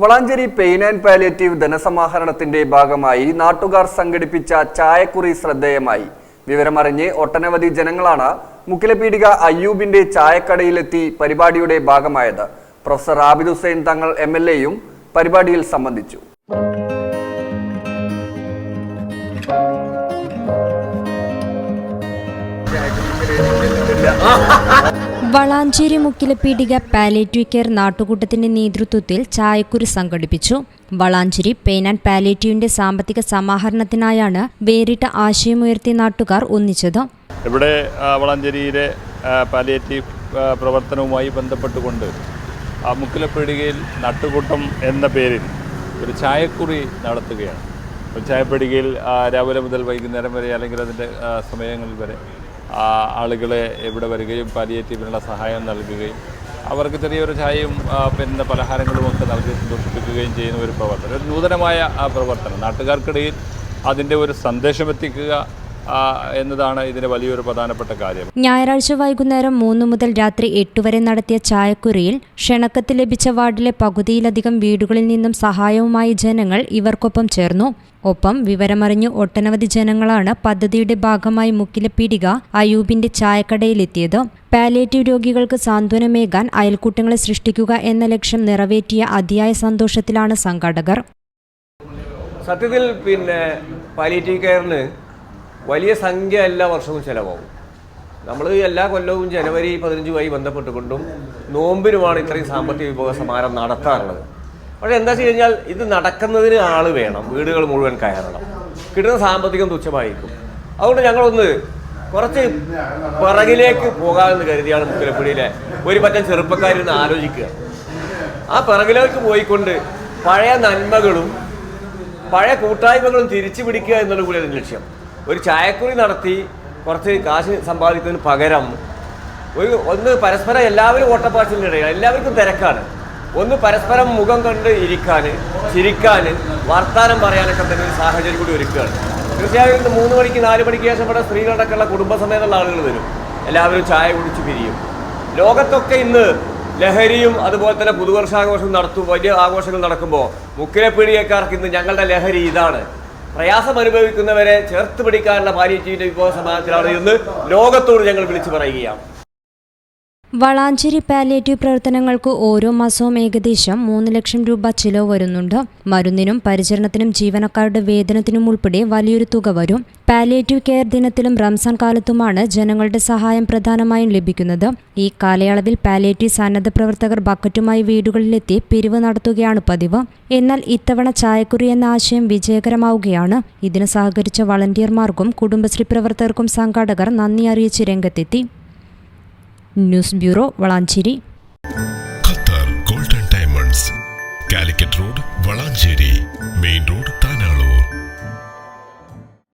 Valanchery pain and palliative ധനസമാഹരണത്തിന്റെ ഭാഗമായി നാട്ടുകാർ സംഘടിപ്പിച്ച ചായക്കുറി ശ്രദ്ധേയമായി. വിവരമറിഞ്ഞ് ഒട്ടനവധി ജനങ്ങളാണ് മുക്കിലപീടിക അയ്യൂബിന്റെ ചായക്കടയിലെത്തി പരിപാടിയുടെ ഭാഗമായത്. Professor Abid Hussain Thangal M L എയും പരിപാടിയിൽ സംബന്ധിച്ചു. വളാഞ്ചേരി മുക്കിലപ്പീടിക പാലേറ്റീവ് കെയർ നാട്ടുകൂട്ടത്തിന്റെ നേതൃത്വത്തിൽ ചായക്കുരു സംഘടിപ്പിച്ചു. വളാഞ്ചേരി പെയിൻ ആൻഡ് പാലേറ്റീവിന്റെ സാമ്പത്തിക സമാഹരണത്തിനായാണ് വേറിട്ട ആശയമുയർത്തിയ നാട്ടുകാർ ഒന്നിച്ചത്. ഇവിടെ വളാഞ്ചേരിയിലെ പാലിയേറ്റീവ് പ്രവർത്തനവുമായി ബന്ധപ്പെട്ടുകൊണ്ട് മുക്കിലപ്പീടികയിൽ നട്ടുകൂട്ടം എന്ന പേരിൽ ഒരു ചായക്കുറി നടത്തുകയാണ്. ചായപ്പീടികയിൽ രാവിലെ മുതൽ വൈകുന്നേരം വരെ അല്ലെങ്കിൽ അതിന്റെ സമയങ്ങളിൽ വരെ ആളുകളെ ഇവിടെ വരികയും പാലിയേറ്റീവിനുള്ള സഹായം നൽകുകയും അവർക്ക് ചെറിയൊരു ചായയും പിന്നെ പലഹാരങ്ങളും ഒക്കെ നൽകി സന്തോഷിപ്പിക്കുകയും ചെയ്യുന്ന ഒരു പ്രവർത്തനം. ഒരു നൂതനമായ പ്രവർത്തനം. നാട്ടുകാർക്കിടയിൽ അതിന്റെ ഒരു സന്ദേശം എത്തിക്കുക എന്നതാണ് ഇതിന്റെ വലിയൊരു പ്രധാനപ്പെട്ട കാര്യം. ഞായറാഴ്ച വൈകുന്നേരം മൂന്ന് മുതൽ രാത്രി എട്ട് വരെ നടത്തിയ ചായക്കുറിയിൽ ക്ഷണക്കത്ത് ലഭിച്ച വാർഡിലെ പകുതിയിലധികം വീടുകളിൽ നിന്നും സഹായവുമായി ജനങ്ങൾ ഇവർക്കൊപ്പം ചേർന്നു. ഒപ്പം വിവരമറിഞ്ഞ് ഒട്ടനവധി ജനങ്ങളാണ് പദ്ധതിയുടെ ഭാഗമായി മുക്കിലെ പീടിക അയൂബിന്റെ ചായക്കടയിലെത്തിയത്. പാലിയേറ്റീവ് രോഗികൾക്ക് സാന്ത്വനമേകാൻ അയൽക്കൂട്ടങ്ങളെ സൃഷ്ടിക്കുക എന്ന ലക്ഷ്യം നിറവേറ്റിയ അതിയായ സന്തോഷത്തിലാണ് സംഘാടകർ. സത്യത്തിൽ പിന്നെ പാലിയേറ്റീവ് കെയറിന് വലിയ സംഖ്യ എല്ലാ വർഷവും ചിലവാകും. നമ്മൾ എല്ലാ കൊല്ലവും ജനുവരി പതിനഞ്ചുമായി ബന്ധപ്പെട്ടുകൊണ്ടും നോമ്പിനുമാണ് ഇത്രയും സാമ്പത്തിക വിഭവ സമാരം നടത്താറുള്ളത്. പക്ഷേ എന്താ വെച്ച് കഴിഞ്ഞാൽ ഇത് നടക്കുന്നതിന് ആൾ വേണം വീടുകൾ മുഴുവൻ കയറണം. കിട്ടുന്ന സാമ്പത്തികം തുച്ഛമായിരിക്കും. അതുകൊണ്ട് ഞങ്ങളൊന്ന് കുറച്ച് പിറകിലേക്ക് പോകാമെന്ന് കരുതിയാണ് മുക്കിലപ്പുഴയിലെ ഒരു പറ്റം ചെറുപ്പക്കാരിന്ന് ആലോചിക്കുക. ആ പിറകിലേക്ക് പോയിക്കൊണ്ട് പഴയ നന്മകളും പഴയ കൂട്ടായ്മകളും തിരിച്ചു പിടിക്കുക എന്നുള്ള കൂടി അതിന്റെ ലക്ഷ്യം. ഒരു ചായക്കുറി നടത്തി കുറച്ച് കാശ് സമ്പാദിക്കുന്നതിന് പകരം ഒരു ഒന്ന് പരസ്പരം എല്ലാവരും ഓട്ടപ്പാച്ചിലിനിടയിൽ എല്ലാവർക്കും തിരക്കാണ്. ഒന്ന് പരസ്പരം മുഖം കണ്ട് ഇരിക്കാൻ ചിരിക്കാൻ വർത്താനം പറയാനൊക്കെ തന്നെ ഒരു സാഹചര്യം കൂടി ഒരുക്കുകയാണ്. തീർച്ചയായും ഇന്ന് മൂന്ന് മണിക്ക് നാല് മണിക്ക് ശേഷം ഇവിടെ സ്ത്രീകളടക്കമുള്ള കുടുംബസമേതമുള്ള ആളുകൾ വരും. എല്ലാവരും ചായ കുടിച്ച് പിരിയും. ലോകത്തൊക്കെ ഇന്ന് ലഹരിയും അതുപോലെ തന്നെ പുതുവർഷാഘോഷം നടത്തും വലിയ ആഘോഷങ്ങൾ നടക്കുമ്പോൾ മുക്കിലെ പീടികക്കാർക്ക് ഇന്ന് ഞങ്ങളുടെ ലഹരി ഇതാണ്. പ്രയാസം അനുഭവിക്കുന്നവരെ ചേർത്ത് പിടിക്കാനുള്ള പാലിയേറ്റീവിന്റെ വിഭവ സമാധാനത്തിലാണ് ഇന്ന് ലോകത്തോട് ഞങ്ങൾ വിളിച്ചു പറയുകയാണ്. വളാഞ്ചേരി പാലിയേറ്റീവ് പ്രവർത്തനങ്ങൾക്ക് ഓരോ മാസവും ഏകദേശം മൂന്ന് ലക്ഷം രൂപ ചിലവ് വരുന്നുണ്ട്. മരുന്നിനും പരിചരണത്തിനും ജീവനക്കാരുടെ വേതനത്തിനും ഉൾപ്പെടെ വലിയൊരു തുക വരും. പാലിയേറ്റീവ് കെയർ ദിനത്തിലും റംസാൻ കാലത്തുമാണ് ജനങ്ങളുടെ സഹായം പ്രധാനമായും ലഭിക്കുന്നത്. ഈ കാലയളവിൽ പാലിയേറ്റീവ് സന്നദ്ധ പ്രവർത്തകർ ബക്കറ്റുമായി വീടുകളിലെത്തി പിരിവ് നടത്തുകയാണ് പതിവ്. എന്നാൽ ഇത്തവണ ചായക്കുറി എന്ന ആശയം വിജയകരമാവുകയാണ്. ഇതിന് സഹകരിച്ച വളണ്ടിയർമാർക്കും കുടുംബശ്രീ പ്രവർത്തകർക്കും സംഘാടകർ നന്ദി അറിയിച്ച് രംഗത്തെത്തി. News bureau Valanchery. Qatar golden diamonds Calicut road Valanchery main road